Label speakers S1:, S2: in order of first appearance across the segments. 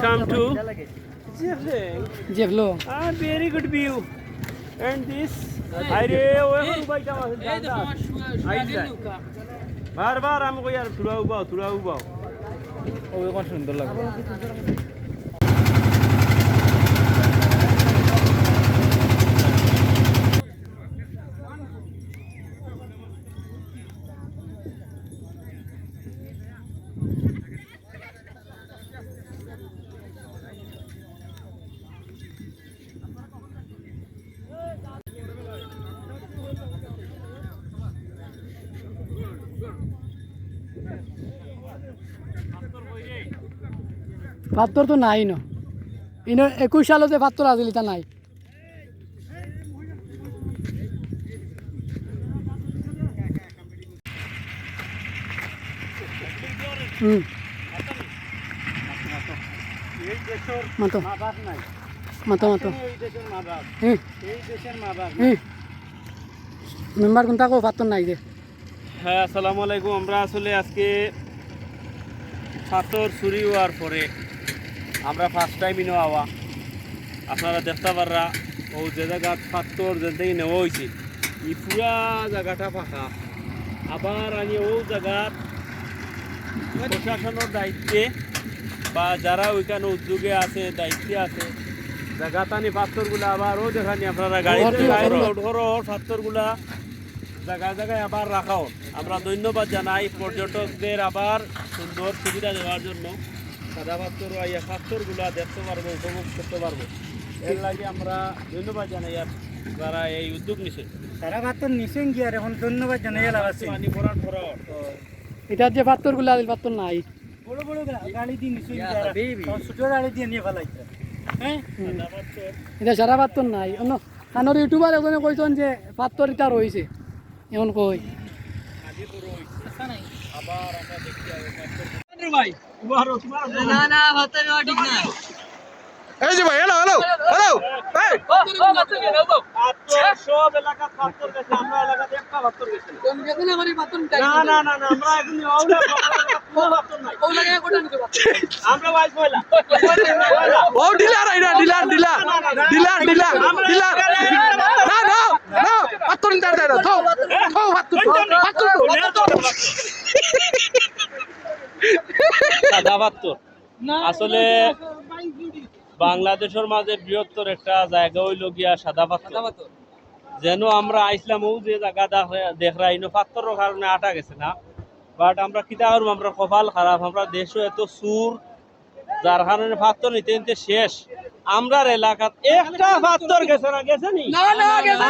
S1: come to Jeffling.
S2: জেভলো
S1: Ah, very good view. And this, আরে ওই হল বাইটা আছে জানতা বারবার আমি কই আর তুরা উবাও তুরা উবাও
S2: ও এখন সুন্দর লাগবে পাত্তর তো নাই ন। ইনো একুশ সালতে পাত্তর আছিল এটা নাই। মাতো। মেম্বার কোনটা কো পাত্তর নাই যে।
S1: হ্যাঁ আসসালামু আলাইকুম। আমরা আসলে আজকে ছাতর চুরি হওয়ার পরে আমরা ফার্স্ট টাইম ইনো আওয়া আপনারা দেখতে পাররা ও যে জায়গা পাত্তর যে থেকে নেওয়া হয়েছে এই পুরা জায়গাটা ফাঁকা। আবার আমি ও জায়গার প্রশাসনের দায়িত্বে বা যারা ওইখানে উদ্যোগে আছে দায়িত্বে আছে জায়গাতানি পাত্তরগুলা আবার ও দেখানি আপনারা গাড়িতে ঘর পাত্তরগুলা জায়গায় জায়গায় আবার রাখা রাখাও আমরা ধন্যবাদ জানাই পর্যটকদের আবার সুন্দর সুবিধা দেওয়ার জন্য। সাদা পাত্তর আইয়া পাত্তরগুলা দেখতে পারব উপভোগ করতে পারব। এর লাগে আমরা ধন্যবাদ জানাই আর যারা এই উদ্যোগ নিছে।
S3: সারা তো নিছেন কি আর এখন ধন্যবাদ জানাই লাগাচ্ছি
S1: পানি ভরার পরাও
S2: এটার যে পাত্তরগুলা আছিল পাত্তর নাই।
S3: বড় বড় গাড়ি দিয়ে নিছেন ছোট গাড়ি দিয়ে নিয়ে ফেলাইছে। হ্যাঁ?
S2: এটা সারা পাত্তর নাই। অন্য কানোর ইউটিউবার এজনে কইছেন যে পাত্তর এটা রয়েছে এমন কই?
S1: আবার আমরা পাত্তর ভাই
S2: না না ঠিক না
S4: এই যে ভাই হ্যালো হ্যালো হ্যালো
S1: সব এলাকা পাত্তর গেছে আমরা এলাকাতে একটা পাত্তর গেছে
S2: না
S1: না না না আমরা এখন আমরা বাইক পয়লা
S4: ও dealer আইরা dealer dealer dealer dealer dealer না না না পাত্তর নিতে দাও তো তো পাত্তর। পাত্তর
S1: সাদা পাত্তর আসলে বাংলাদেশের মাঝে বৃহত্তর একটা জায়গা হইল গিয়া সাদা পাত্তর যেন আমরা আইসলাম ও যে জায়গা দেখরা ইনো পাত্তরের কারণে আটা গেছে না। বাট আমরা কিতা করব আমরা কপাল খারাপ আমরা দেশও এত সুর যার কারণে পাত্তর নিতে নিতে শেষ। আমরার এলাকাত একটা পাথর গেছে না গেছে নি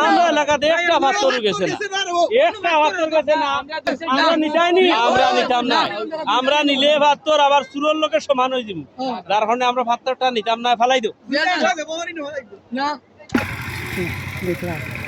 S1: আমরা এলাকাতে একটা পাথর গেছে না একটা পাথর গেছে না আমরা নিতাই নি আমরা নিতাম না আমরা নিলে পাথর আবার সুরের লোকে সমান হয়ে যাব যার কারণে আমরা পাথরটা নিতাম না ফেলাই দেব
S2: না দেখলাম